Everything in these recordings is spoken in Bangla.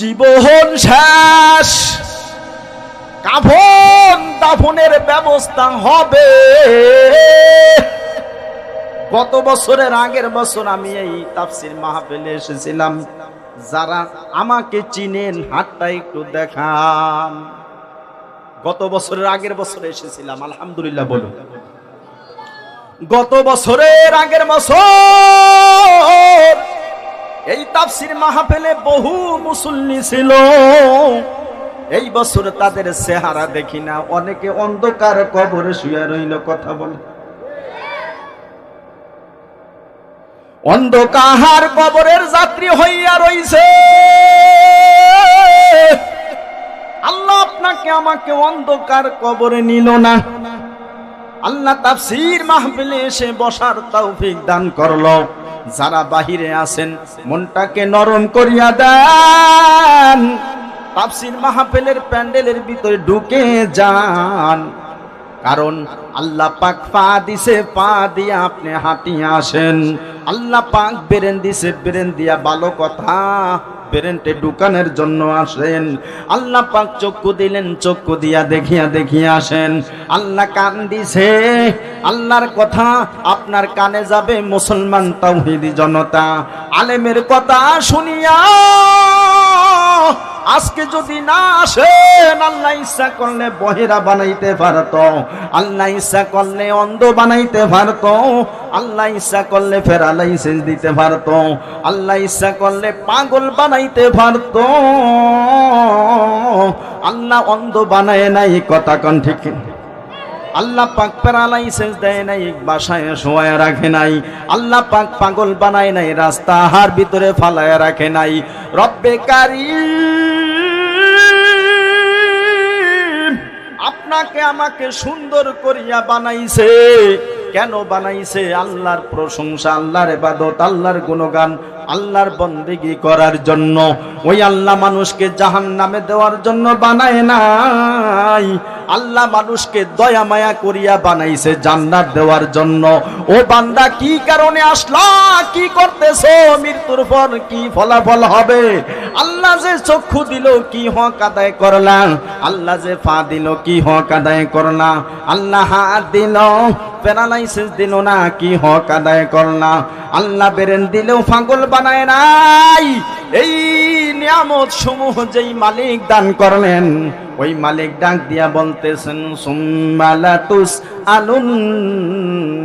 জীবন শেষ। কাফন দাফনের ব্যবস্থা হবে। গত বছরের আগের বছর আমি এই তাফসির মাহফিলে এসেছিলাম। যারা আমাকে চিনেন, হাতটা একটু দেখান। গত বছরের আগের বছরে এসেছিলাম, আলহামদুলিল্লাহ বলুন গত বছরের আগের বছর এই তাফসির মাহফিলে বহু মুসল্লি ছিল। এই বছর তাদের চেহারা দেখি না, অনেকে অন্ধকার কবরে শুয়ে রইল কথা বলে। অন্ধকার কবরের যাত্রী হইয়া রইছে। আল্লাহ আপনাকে, আমাকে অন্ধকার কবরে নিল না। আল্লাহ তাফসির মাহফিলে এসে বসার তৌফিক দান করল। যারা বাহিরে আছেন মনটাকে নরম করিয়া দেন। তাফসির মাহফিলের প্যান্ডেলের ভিতরে ঢুকে যান। কারণ আল্লাহ পাক পা দিছে, পা দিয়ে আপনি হাঁটিয়ে আসেন। আল্লাহ পাক বেরেন দিছে, বেরেন দিয়া ভালো কথা, বেরেন্টে দোকানের জন্য আসেন। আল্লাহ পাক চক্ষু দিলেন, চক্ষু দিয়া দেখিয়া দেখিয়া আসেন। আল্লাহ কান দিছে, আল্লাহর কথা আপনার কানে যাবে, মুসলমান তাওহিদি জনতা। আলেমের কথা শুনিয়া আজকে যদি না আসেন আল্লাহ ইচ্ছা করলে বহেরা বানাইতে পারত। আল্লাহ ইচ্ছা করলে অন্ধ বানাইতে পারত। আল্লাহ ইচ্ছা করলে ফেরা লাইসেন্স দিতে পারত। আল্লাহ ইচ্ছা করলে পাগল বানাইতে পারত। আল্লাহ অন্ধ বানায় নাই, কথা কন ঠিক। আল্লাহ পাক প্যারালাইসিস দেয় নাই, বাসায় শোয়ায় রাখে নাই। আল্লাহ পাক পাগল বানায় নাই রাস্তা হার ভিতরে ফালায় রাখে নাই। রব্বে কারিম। আপনাকে আমাকে সুন্দর করিয়া বানাইছে। কেন বানাইছে? আল্লাহর প্রশংসা, আল্লাহর এবাদত আল্লাহর গুণগান, আল্লাহর বন্দেগি করার জন্য। ওই আল্লাহ মানুষকে জাহান নামে দেওয়ার জন্য বানায় নাই। আল্লাহ মানুষকে দয়া মায়া করিয়া বানাইছে জান্নাত দেওয়ার জন্য। ও বান্দা, কি কারণে আসলা? কি করতেছো? মৃত্যুর পর কি ফলাফল হবে? আল্লাহ যে চক্ষু দিল, কি হক আদায় করলাম আল্লাহ যে পা দিল, কি হক আদায় করলা? আল্লাহ হাত দিল, প্যারালাইসিস দিল না, কি হক আদায় করলা? আল্লাহ বেরেন দিলেও পাগল বানায় নাই। এই নিয়ামত সমূহ যেই মালিক দান করলেন, ওই মালিক ডাক দিয়া বলতেছেন সুম্মালাতুস আলুন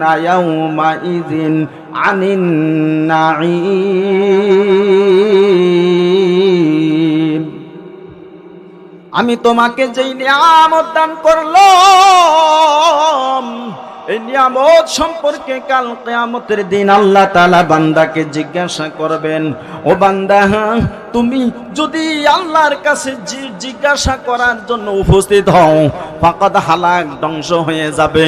নায়াউমা ইদিন আনিন নাঈম আমি তোমাকে যেই নিয়ামত দান করলাম এই নিয়ামত সম্পর্কে কাল কেয়ামতের দিন আল্লাহ তালা বান্দাকে জিজ্ঞাসা করবেন, ও বান্দা, তুমি যদি আল্লাহর কাছে জিজ্ঞাসা করার জন্য উপস্থিত হও, ফাকাদ হালাক ধ্বংস হয়ে যাবে।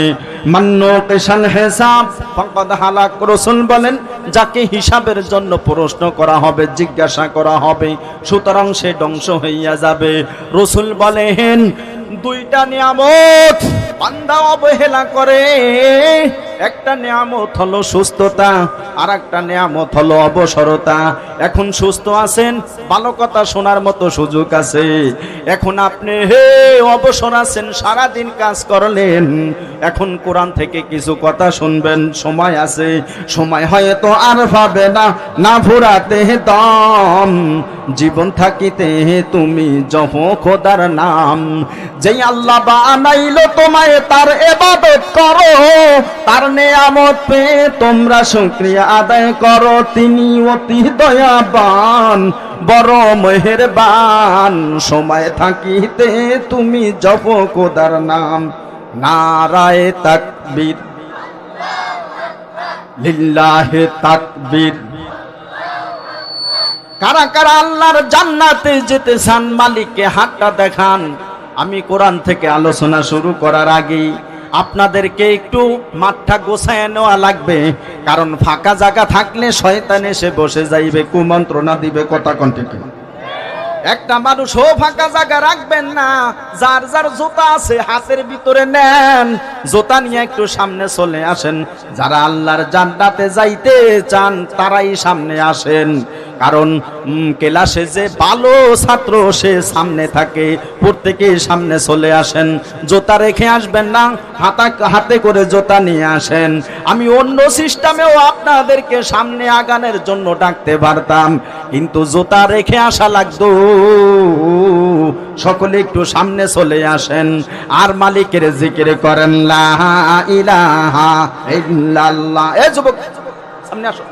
মান্য কেশান হেসাব, ফাকাদ হালাক রসুল বলেন, যাকে হিসাবের জন্য প্রশ্ন করা হবে, জিজ্ঞাসা করা হবে, সুতরাং সে ধ্বংস হইয়া যাবে। রসুল বলেন, দুইটা নিয়ামত বান্দা অবহেলা করে। একটা নিয়ামত হলো সুস্থতা আর একটা নিয়ামত হলো অবসরতা। এখন সুস্থ আছেন, ভালো কথা শোনার মতো সুযোগ আছে। এখন আপনি, হে, অবসর আছেন, সারাদিন কাজ করলেন। এখন কোরআন থেকে কিছু কথা শুনবেন, সময় আছে। সময় হয়তো আর পাবে না না ফুরাতে দম। জীবন থাকিতে তুমি জহ খোদার নাম। যেই আল্লাহ বানাইলো তোমায়, তার এবাদত করো। তার নেয়ামত পেয়ে তোমরা শুক্রিয়া আদায় করো। তিনি অতি দয়াবান, বড় মেহেরবান। সময় থাকিতে তুমি জপ খোদার নাম। নারায় তাকবীর। লিল্লাহে তাকবীর। কারা কারা আল্লাহর জান্নাতে যেতে চান মালিককে হাতটা দেখান। আমি কোরআন থেকে আলোচনা শুরু করার আগেই আপনাদেরকে একটু মাঠটা গোছায় নেওয়া লাগবে। কারণ ফাঁকা জায়গা থাকলে শয়তান এসে বসে যাইবে, কুমন্ত্রণা দিবে কথা কন্টিনিউ একটা মানুষও ফাঁকা জায়গা রাখবেন না, যার যার জোতা আছে হাতের ভিতরে নেন, জোতা নিয়ে একটু সামনে চলে আসেন। যারা আল্লাহর জান্নাতে যাইতে চান, তারাই সামনে আসেন। কারণ ক্লাসে যে ভালো ছাত্র সে সামনে থাকে প্রত্যেকে সামনে চলে আসেন, জোতা রেখে আসবেন না, হাতা হাতে করে জোতা নিয়ে আসেন। আমি অন্য সিস্টেমেও আপনাদেরকে সামনে আগানের জন্য ডাকতে পারতাম, কিন্তু জোতা রেখে আসা লাগতো। সকলে একটু সামনে চলে আসেন, আর মালিকের জিকির করেন, লা ইলাহা ইল্লাল্লাহ। এ যুবক, সামনে আসো।